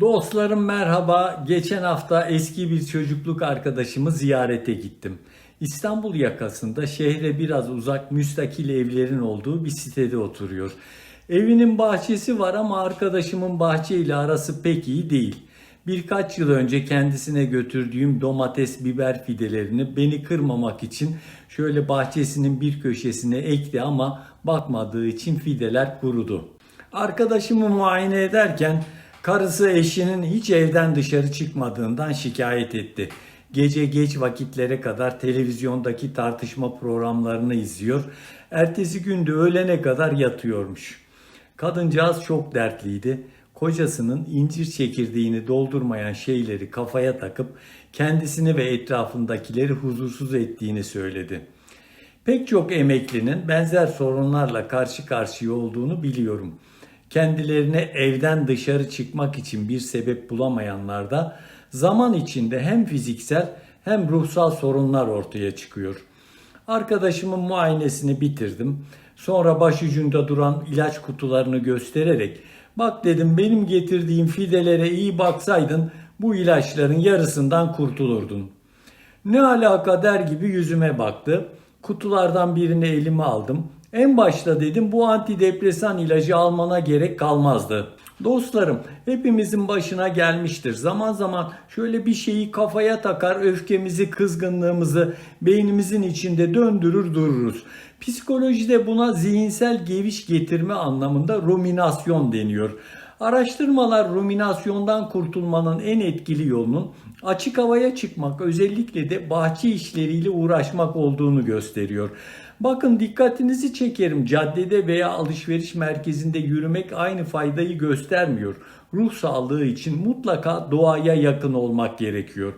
Dostlarım merhaba. Geçen hafta eski bir çocukluk arkadaşımı ziyarete gittim. İstanbul yakasında şehre biraz uzak müstakil evlerin olduğu bir sitede oturuyor. Evinin bahçesi var ama arkadaşımın bahçeyle arası pek iyi değil. Birkaç yıl önce kendisine götürdüğüm domates, biber fidelerini beni kırmamak için şöyle bahçesinin bir köşesine ekti ama bakmadığı için fideler kurudu. Arkadaşımı muayene ederken karısı eşinin hiç evden dışarı çıkmadığından şikayet etti. Gece geç vakitlere kadar televizyondaki tartışma programlarını izliyor. Ertesi günde öğlene kadar yatıyormuş. Kadıncağız çok dertliydi. Kocasının incir çekirdeğini doldurmayan şeyleri kafaya takıp kendisini ve etrafındakileri huzursuz ettiğini söyledi. Pek çok emeklinin benzer sorunlarla karşı karşıya olduğunu biliyorum. Kendilerine evden dışarı çıkmak için bir sebep bulamayanlar da zaman içinde hem fiziksel hem ruhsal sorunlar ortaya çıkıyor. Arkadaşımın muayenesini bitirdim. Sonra başucunda duran ilaç kutularını göstererek bak dedim benim getirdiğim fidelere iyi baksaydın bu ilaçların yarısından kurtulurdun. Ne alaka der gibi yüzüme baktı. Kutulardan birini elime aldım. En başta dedim bu antidepresan ilacı almana gerek kalmazdı. Dostlarım hepimizin başına gelmiştir. Zaman zaman şöyle bir şeyi kafaya takar, öfkemizi, kızgınlığımızı beynimizin içinde döndürür dururuz. Psikolojide buna zihinsel geviş getirme anlamında ruminasyon deniyor. Araştırmalar ruminasyondan kurtulmanın en etkili yolunun açık havaya çıkmak özellikle de bahçe işleriyle uğraşmak olduğunu gösteriyor. Bakın dikkatinizi çekerim caddede veya alışveriş merkezinde yürümek aynı faydayı göstermiyor. Ruh sağlığı için mutlaka doğaya yakın olmak gerekiyor.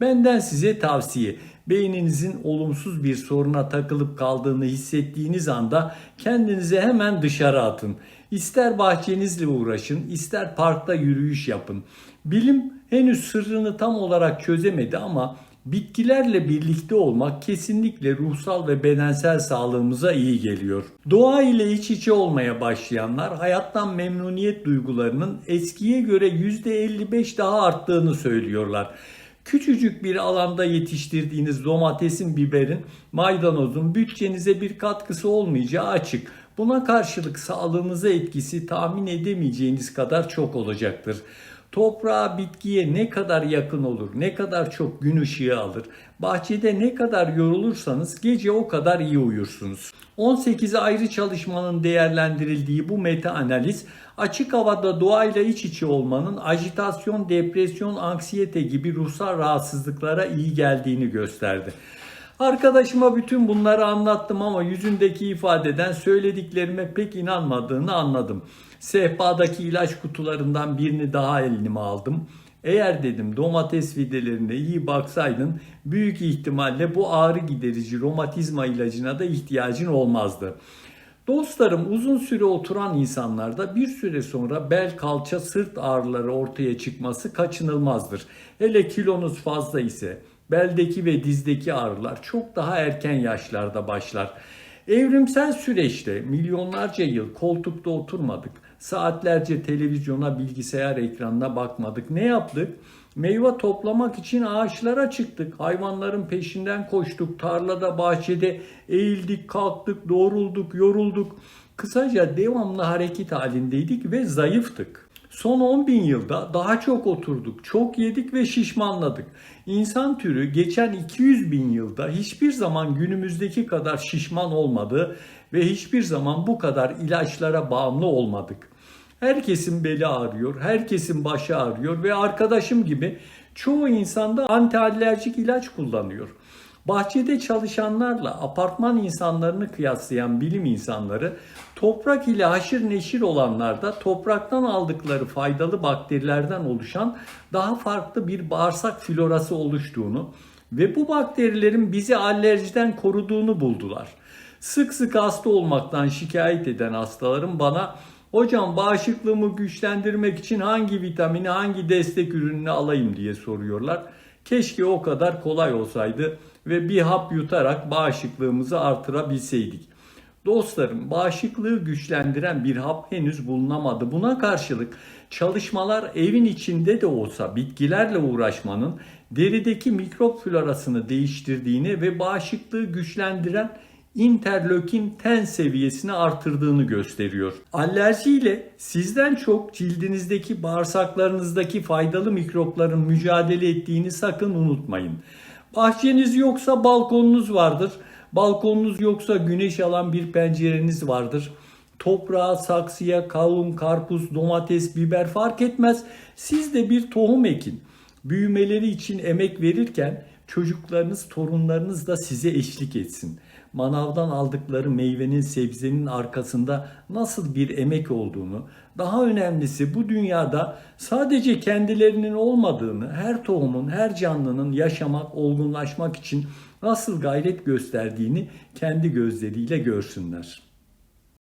Benden size tavsiye beyninizin olumsuz bir soruna takılıp kaldığını hissettiğiniz anda kendinize hemen dışarı atın. İster bahçenizle uğraşın, ister parkta yürüyüş yapın. Bilim henüz sırrını tam olarak çözemedi ama bitkilerle birlikte olmak kesinlikle ruhsal ve bedensel sağlığımıza iyi geliyor. Doğa ile iç içe olmaya başlayanlar hayattan memnuniyet duygularının eskiye göre %55 daha arttığını söylüyorlar. Küçücük bir alanda yetiştirdiğiniz domatesin, biberin, maydanozun bütçenize bir katkısı olmayacağı açık. Buna karşılık sağlığınıza etkisi tahmin edemeyeceğiniz kadar çok olacaktır. Toprağa, bitkiye ne kadar yakın olur, ne kadar çok gün ışığı alır, bahçede ne kadar yorulursanız gece o kadar iyi uyursunuz. 18 ayrı çalışmanın değerlendirildiği bu meta analiz açık havada doğayla iç içe olmanın ajitasyon, depresyon, anksiyete gibi ruhsal rahatsızlıklara iyi geldiğini gösterdi. Arkadaşıma bütün bunları anlattım ama yüzündeki ifadeden söylediklerime pek inanmadığını anladım. Sehpadaki ilaç kutularından birini daha elime aldım. Eğer dedim domates fidelerine iyi baksaydın büyük ihtimalle bu ağrı giderici romatizma ilacına da ihtiyacın olmazdı. Dostlarım uzun süre oturan insanlarda bir süre sonra bel, kalça, sırt ağrıları ortaya çıkması kaçınılmazdır. Hele kilonuz fazla ise beldeki ve dizdeki ağrılar çok daha erken yaşlarda başlar. Evrimsel süreçte milyonlarca yıl koltukta oturmadık. Saatlerce televizyona, bilgisayar ekranına bakmadık. Ne yaptık? Meyve toplamak için ağaçlara çıktık. Hayvanların peşinden koştuk. Tarlada, bahçede eğildik, kalktık, doğrulduk, yorulduk. Kısaca devamlı hareket halindeydik ve zayıftık. Son 10 bin yılda daha çok oturduk, çok yedik ve şişmanladık. İnsan türü geçen 200 bin yılda hiçbir zaman günümüzdeki kadar şişman olmadı ve hiçbir zaman bu kadar ilaçlara bağımlı olmadık. Herkesin beli ağrıyor, herkesin başı ağrıyor ve arkadaşım gibi çoğu insanda antialerjik ilaç kullanıyor. Bahçede çalışanlarla apartman insanlarını kıyaslayan bilim insanları toprak ile haşır neşir olanlarda topraktan aldıkları faydalı bakterilerden oluşan daha farklı bir bağırsak florası oluştuğunu ve bu bakterilerin bizi alerjiden koruduğunu buldular. Sık sık hasta olmaktan şikayet eden hastalarım bana Hocam bağışıklığımı güçlendirmek için hangi vitamini, hangi destek ürününü alayım diye soruyorlar. Keşke o kadar kolay olsaydı ve bir hap yutarak bağışıklığımızı artırabilseydik. Dostlarım bağışıklığı güçlendiren bir hap henüz bulunamadı. Buna karşılık çalışmalar evin içinde de olsa bitkilerle uğraşmanın derideki mikrop florasını değiştirdiğini ve bağışıklığı güçlendiren interleukin 10 seviyesini artırdığını gösteriyor. Alerjiyle sizden çok cildinizdeki bağırsaklarınızdaki faydalı mikropların mücadele ettiğini sakın unutmayın. Bahçeniz yoksa balkonunuz vardır. Balkonunuz yoksa güneş alan bir pencereniz vardır. Toprağa, saksıya, kavun, karpuz, domates, biber fark etmez. Siz de bir tohum ekin. Büyümeleri için emek verirken çocuklarınız, torunlarınız da size eşlik etsin. Manavdan aldıkları meyvenin, sebzenin arkasında nasıl bir emek olduğunu, daha önemlisi bu dünyada sadece kendilerinin olmadığını, her tohumun, her canlının yaşamak, olgunlaşmak için nasıl gayret gösterdiğini kendi gözleriyle görsünler.